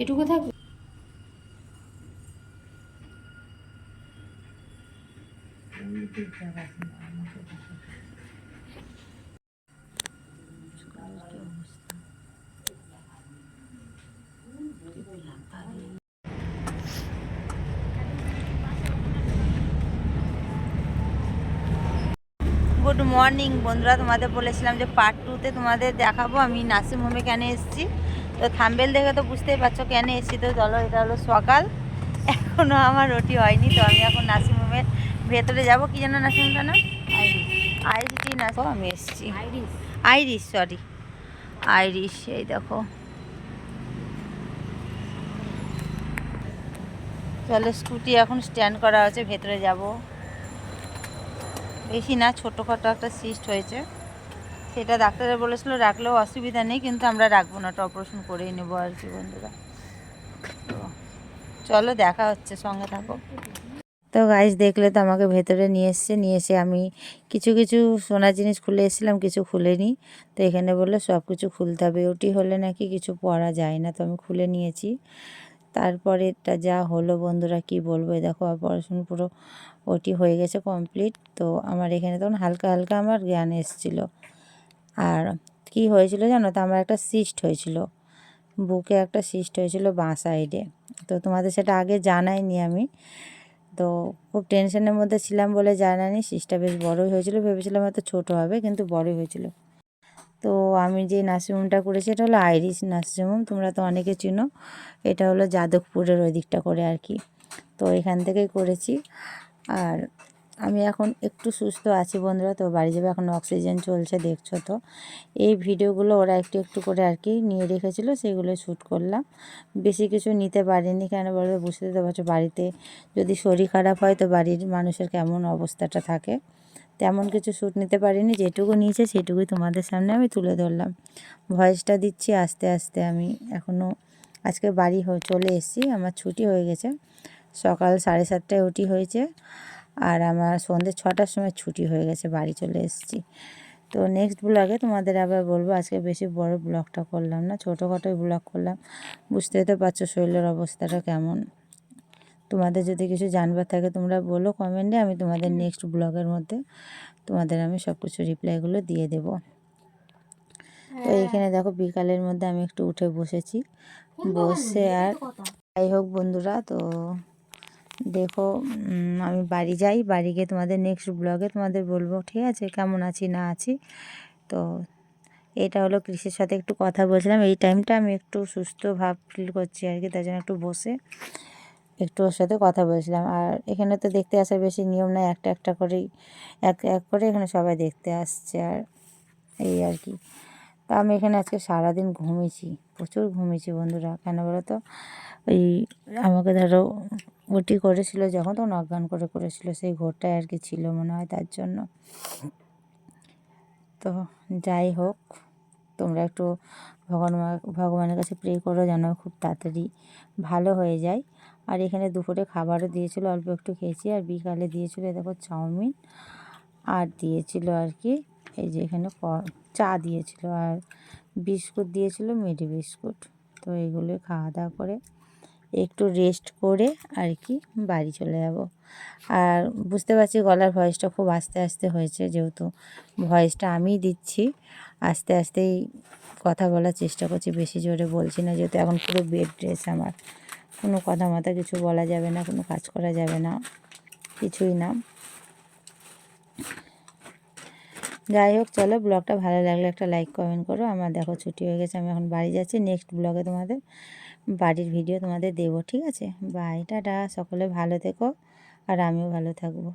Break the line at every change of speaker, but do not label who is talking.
এটুকু থাকবে
good morning বন্ধুরা। তোমাদের বলেছিলাম যে পার্ট টুতে তোমাদের দেখাবো। আমি নার্সিং হোমে কেন এসেছি? তো থাম্বেল দেখে তো বুঝতেই পারছ কেন এসেছি তো চলো এটা হলো সকাল। এখনও আমার রুটি হয়নি তো আমি এখন নার্সিং হোমের ভেতরে যাব। কি যেন নার্সিং হোমটা না আইরিস নার্সিং আমি এসেছি।
আইরিস
আইরিস সরি আইরিস এই দেখো। চলো স্কুটি এখন স্ট্যান্ড করা আছে ভেতরে যাব। বেশি না ছোটোখাটো একটা সিস্ট হয়েছে। সেটা ডাক্তারে বলেছিল, রাখলেও অসুবিধা নেই, কিন্তু আমরা রাখব না ওটা অপারেশন করেই নেব আর কি বন্ধুরা। চলো, দেখা হচ্ছে, সঙ্গে থাকো। তো গাইজ দেখলে তো আমাকে ভেতরে নিয়ে এসছে, নিয়ে এসে আমি কিছু কিছু সোনার জিনিস খুলে এসেছিলাম, কিছু খুলেনি। তো এখানে বলল, সব কিছু খুলতে হবে ওটি হলে নাকি কিছু পরা যায় না, তো আমি খুলে নিয়েছি। তারপরে এটা যা হলো বন্ধুরা, কি বলব দেখো অপারেশন পুরো ওটি হয়ে গেছে কমপ্লিট তো আমার এখানে তখন হালকা হালকা আমার জ্ঞান এসেছিল। আর কি হয়েছিল জানো? তো আমার একটা সিস্ট হয়েছিল। বুকে একটা সিস্ট হয়েছিল বাঁ সাইডে তো তোমাদের সেটা আগে জানাইনি আমি। তো খুব টেনশনের মধ্যে ছিলাম বলে জানানি সিস্টটা বেশ বড়ই হয়েছিল। ভেবেছিলাম হয়তো ছোটো হবে, কিন্তু বড়ই হয়েছিল। তো আমি যে নার্সিংহোমটা করেছি, এটা হলো আইরিশ নার্সিংহোম। তোমরা তো অনেকে চিনো। এটা হলো যাদবপুরের ওই দিকটা করে আর কি। তো এখান থেকেই করেছি। আর আমি এখন একটু সুস্থ আছি বন্ধুরা, তো বাড়ি যাবে। এখন অক্সিজেন চলছে, দেখছ তো। এই ভিডিওগুলো ওরা একটু একটু করে আর কি নিয়ে রেখেছিলো, সেগুলো শ্যুট করলাম। বেশি কিছু নিতে পারিনি, কেন বলবে বুঝতে তো পারছ, বাড়িতে যদি শরীর খারাপ হয় তো বাড়ির মানুষের কেমন অবস্থাটা থাকে। তেমন কিছু শ্যুট নিতে পারিনি, যেটুকু নিয়েছে সেটুকুই তোমাদের সামনে আমি তুলে ধরলাম। ভয়েসটা দিচ্ছি আস্তে আস্তে আমি এখনও আজকে বাড়ি চলে এসেছি, আমার ছুটি হয়ে গেছে। সকাল সাড়ে সাতটায় উটি হয়েছে। আর আমার সন্ধ্যে ছটার সময় ছুটি হয়ে গেছে বাড়ি চলে এসেছি। তো নেক্সট ব্লগে তোমাদের আবার বলব আজকে বেশি বড় ব্লগটা করলাম না ছোটোখাটোই ব্লগ করলাম। বুঝতেই তো পারছ শরীরের অবস্থাটা কেমন। তোমাদের যদি কিছু জানবার থাকে তোমরা বলো কমেন্টে আমি তোমাদের নেক্সট ব্লগের মধ্যে তোমাদের আমি সব কিছু রিপ্লাইগুলো দিয়ে দেব। তো এখানে দেখো বিকালের মধ্যে আমি একটু উঠে বসেছি। বসে আর যাই হোক বন্ধুরা তো দেখো আমি বাড়ি যাই, বাড়ি গিয়ে তোমাদের নেক্সট ব্লগে তোমাদের বলব, ঠিক আছে, কেমন আছি, না আছি? তো এটা হলো কৃষির সাথে একটু কথা বলছিলাম। এই টাইমটা আমি একটু সুস্থ ভাব ফিল করছি আর কি, তার জন্য একটু বসে একটু ওর সাথে কথা বলছিলাম। আর এখানে তো দেখতে আসার বেশি নিয়ম নাই একটা একটা করেই, এক এক করে এখানে সবাই দেখতে আসছে আর এই আর কি। তা আমি এখানে আজকে সারাদিন ঘুমিয়েছি, প্রচুর ঘুমিয়েছি বন্ধুরা, কেন বলো তো? ওই আমাকে ধরো ওটি করেছিল, যখন তখন অজ্ঞান করে করেছিল, সেই ঘরটায় আর কি ছিল মনে হয় তার জন্য। তো যাই হোক, তোমরা একটু ভগবান, ভগবানের কাছে প্রে করো যেন খুব তাড়াতাড়ি ভালো হয়ে যায়। আর এখানে দুপুরে খাবারও দিয়েছিল, অল্প একটু খেয়েছি, আর বিকালে দিয়েছিল দেখো চাউমিন, আর দিয়েছিল আর কি এই যে এখানে চা দিয়েছিল, আর বিস্কুট দিয়েছিল মিডি বিস্কুট। তো এগুলো খাওয়া দাওয়া করে একটু রেস্ট করে আর কি বাড়ি চলে যাব। আর বুঝতে পারছি গলার ভয়েসটা খুব আস্তে আস্তে হয়েছে যেহেতু ভয়েসটা আমিই দিচ্ছি। আস্তে আস্তেই কথা বলার চেষ্টা করছি, বেশি জোরে বলছি না যেহেতু এখন পুরো বেড ড্রেস আমার। কোনো কথা মাথা কিছু বলা যাবে না, কোনো কাজ করা যাবে না, কিছুই না। যাই হোক, চলো ব্লগটা ভালো লাগলে একটা লাইক কমেন্ট করো। আমার দেখো ছুটি হয়ে গেছে, আমি এখন বাড়ি যাচ্ছি। নেক্সট ব্লগে তোমাদের বাড়ির ভিডিও তোমাদের দেবো, ঠিক আছে? Bye tata. সকলে ভালো থেকো, আর আমিও ভালো থাকব।